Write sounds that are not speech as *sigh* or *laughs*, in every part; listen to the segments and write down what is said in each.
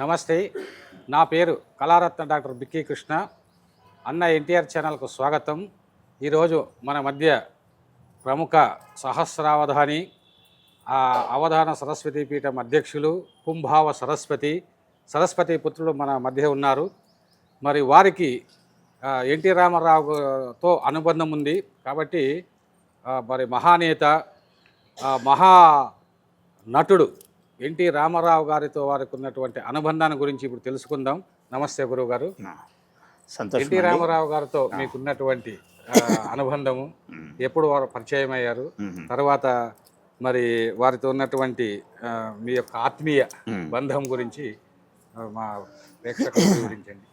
నమస్తే నా పేరు కళారత్న డాక్టర్ బిక్కీ కృష్ణ. అన్న ఎన్టీఆర్ ఛానల్కు స్వాగతం. ఈరోజు మన మధ్య ప్రముఖ సహస్రావధాని అవధాన సరస్వతి పీఠం అధ్యక్షులు కుంభావ సరస్వతి సరస్వతి పుత్రుడు మన మధ్య ఉన్నారు. మరి వారికి ఎన్టీ రామారావుతో అనుబంధం ఉంది కాబట్టి మరి మహానేత మహా నటుడు ఎన్టీ రామారావు గారితో వారికి ఉన్నటువంటి అనుబంధాన్ని గురించి ఇప్పుడు తెలుసుకుందాం. నమస్తే గురువు గారు ఎన్టీ రామారావు గారితో మీకున్నటువంటి *laughs* అనుబంధము ఎప్పుడు వారు పరిచయం అయ్యారు తర్వాత మరి వారితో ఉన్నటువంటి మీ యొక్క ఆత్మీయ బంధం గురించి మా ప్రేక్షకులకు *coughs* వివరించండి.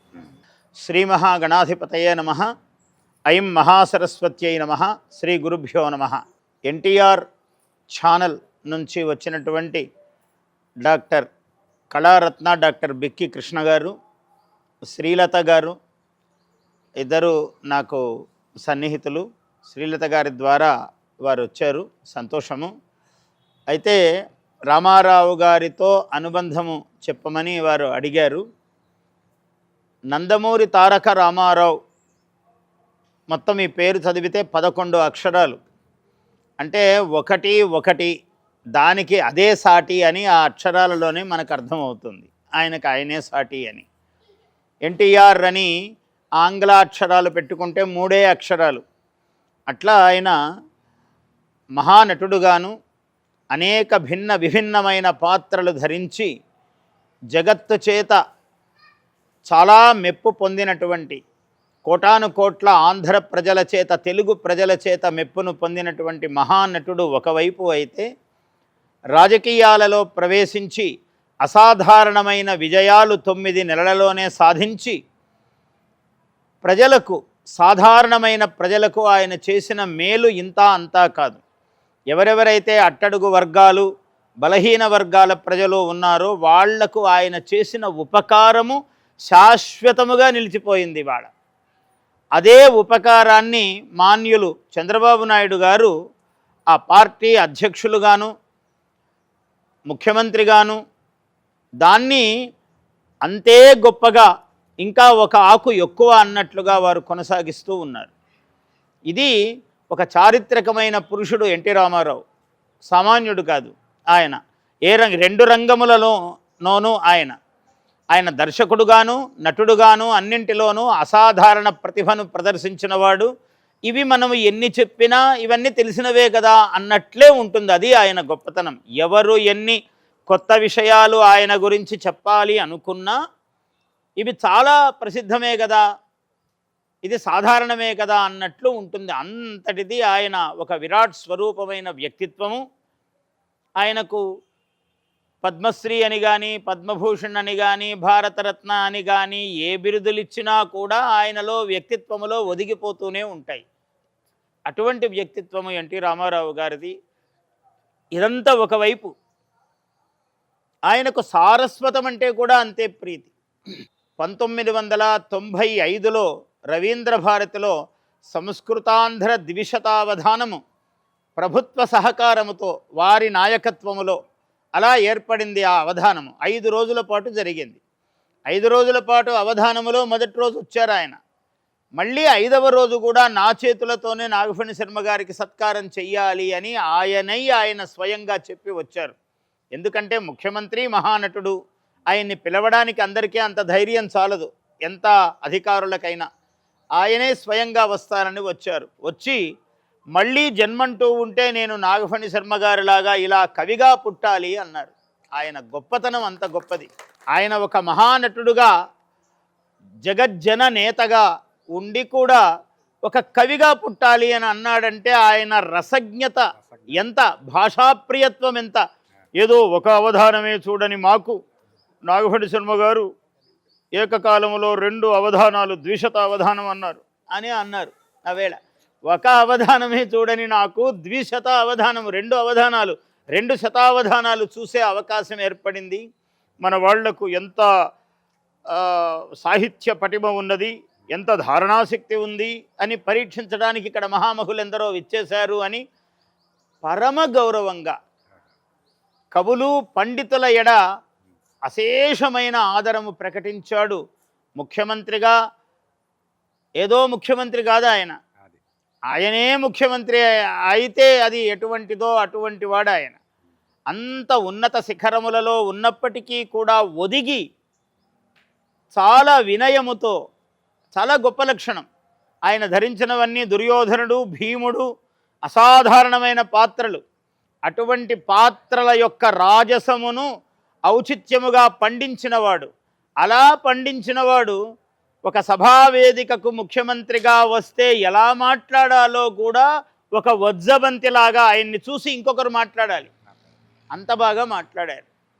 శ్రీ మహాగణాధిపతయే నమ. ఐం మహాసరస్వత్యై నమ. శ్రీ గురుభ్యో నమ. ఎన్టీఆర్ ఛానల్ నుంచి వచ్చినటువంటి డాక్టర్ కళారత్న డాక్టర్ బిక్కి కృష్ణ గారు శ్రీలత గారు ఇద్దరు నాకు సన్నిహితులు. శ్రీలత గారి ద్వారా వారు వచ్చారు. సంతోషము. అయితే రామారావు గారితో అనుబంధము చెప్పమని వారు అడిగారు. నందమూరి తారక రామారావు మొత్తం ఈ పేరు చదివితే పదకొండు అక్షరాలు. అంటే ఒకటి ఒకటి దానికి అదే సాటి అని ఆ అక్షరాలలోనే మనకు అర్థమవుతుంది. ఆయనకు ఆయనే సాటి అని. ఎన్టీఆర్ అని ఆంగ్ల అక్షరాలు పెట్టుకుంటే మూడే అక్షరాలు. అట్లా ఆయన మహానటుడుగాను అనేక భిన్న విభిన్నమైన పాత్రలు ధరించి జగత్తు చేత చాలా మెప్పు పొందినటువంటి కోటాను కోట్ల ఆంధ్ర ప్రజల చేత తెలుగు ప్రజల చేత మెప్పును పొందినటువంటి మహానటుడు ఒకవైపు అయితే రాజకీయాలలో ప్రవేశించి అసాధారణమైన విజయాలు తొమ్మిది నెలలలోనే సాధించి ప్రజలకు సాధారణమైన ప్రజలకు ఆయన చేసిన మేలు ఇంత అంతా కాదు. ఎవరెవరైతే అట్టడుగు వర్గాలు బలహీన వర్గాల ప్రజలు ఉన్నారో వాళ్ళకు ఆయన చేసిన ఉపకారము శాశ్వతముగా నిలిచిపోయింది వాళ్ళ అదే ఉపకారాన్ని మాన్యులు చంద్రబాబు నాయుడు గారు ఆ పార్టీ అధ్యక్షులుగాను ముఖ్యమంత్రిగాను దాన్ని అంతే గొప్పగా ఇంకా ఒక ఆకు ఎక్కువ అన్నట్లుగా వారు కొనసాగిస్తూ ఉన్నారు. ఇది ఒక చారిత్రకమైన పురుషుడు ఎన్టీ రామారావు. సామాన్యుడు కాదు ఆయన. ఏ రంగ రెండు రంగములలోనూ ఆయన. ఆయన దర్శకుడుగాను నటుడుగాను అన్నింటిలోనూ అసాధారణ ప్రతిభను ప్రదర్శించినవాడు. ఇవి మనము ఎన్ని చెప్పినా ఇవన్నీ తెలిసినవే కదా అన్నట్లే ఉంటుంది. అది ఆయన గొప్పతనం. ఎవరు ఎన్ని కొత్త విషయాలు ఆయన గురించి చెప్పాలి అనుకున్నా ఇవి చాలా ప్రసిద్ధమే కదా. ఇది సాధారణమే కదా అన్నట్లు ఉంటుంది. అంతటిది ఆయన ఒక విరాట్ స్వరూపమైన వ్యక్తిత్వము. ఆయనకు పద్మశ్రీ అని కానీ పద్మభూషణ్ అని కానీ భారతరత్న అని కానీ ఏ బిరుదులు ఇచ్చినా కూడా ఆయనలో వ్యక్తిత్వములో ఒదిగిపోతూనే ఉంటాయి. అటువంటి వ్యక్తిత్వము ఎన్టీ రామారావు గారిది. ఇదంతా ఒకవైపు ఆయనకు సారస్వతం అంటే కూడా అంతే ప్రీతి. పంతొమ్మిది వందల తొంభై ఐదులో రవీంద్ర భారతిలో సంస్కృతాంధ్ర ద్విశతావధానము ప్రభుత్వ సహకారముతో వారి నాయకత్వములో అలా ఏర్పడింది ఆ అవధానము. ఐదు రోజుల పాటు జరిగింది. ఐదు రోజుల పాటు అవధానములో మొదటి రోజు వచ్చారు ఆయన మళ్ళీ ఐదవ రోజు కూడా నా చేతులతోనే నాగఫణి శర్మ గారికి సత్కారం చెయ్యాలి అని ఆయనై ఆయన స్వయంగా చెప్పి వచ్చారు. ఎందుకంటే ముఖ్యమంత్రి మహానటుడు ఆయన్ని పిలవడానికి అందరికీ అంత ధైర్యం చాలదు. ఎంత అధికారులకైనా ఆయనే స్వయంగా వస్తారని వచ్చారు. వచ్చి మళ్ళీ జన్మంటూ ఉంటే నేను నాగఫణి శర్మ గారిలాగా ఇలా కవిగా పుట్టాలి అన్నారు. ఆయన గొప్పతనం అంత గొప్పది. ఆయన ఒక మహానటుడుగా జగజ్జన నేతగా ఉండి కూడా ఒక కవిగా పుట్టాలి అని అన్నాడంటే ఆయన రసజ్ఞత ఎంత? భాషాప్రియత్వం ఎంత? ఏదో ఒక అవధానమే చూడని మాకు నాగఫణి శర్మ గారు ఏకకాలంలో రెండు అవధానాలు ద్విశత అవధానం అన్నారు అని అన్నారు ఆవేళ ఒక అవధానమే చూడని నాకు ద్విశత అవధానం రెండు అవధానాలు రెండు శతావధానాలు చూసే అవకాశం ఏర్పడింది. మన వాళ్ళకు ఎంత సాహిత్య పటిమ ఉన్నది ఎంత ధారణాశక్తి ఉంది అని పరీక్షించడానికి ఇక్కడ మహామహులు ఎందరో విచ్చేశారు అని పరమ గౌరవంగా కవులు పండితుల ఎడ అశేషమైన ఆదరము ప్రకటించాడు ముఖ్యమంత్రిగా. ఏదో ముఖ్యమంత్రి కాదు ఆయన. ఆయనే ముఖ్యమంత్రి అయితే అది ఎటువంటిదో అటువంటి వాడు ఆయన. అంత ఉన్నత శిఖరములలో ఉన్నప్పటికీ కూడా ఒదిగి చాలా వినయముతో చాలా గొప్ప లక్షణం. ఆయన ధరించినవన్నీ దుర్యోధనుడు భీముడు అసాధారణమైన పాత్రలు. అటువంటి పాత్రల యొక్క రాజసమును ఔచిత్యముగా పండించినవాడు. అలా పండించినవాడు ఒక సభావేదికకు ముఖ్యమంత్రిగా వస్తే ఎలా మాట్లాడాలో కూడా ఒక వజ్జబంతిలాగా ఆయన్ని చూసి ఇంకొకరు మాట్లాడాలి. అంత బాగా మాట్లాడారు.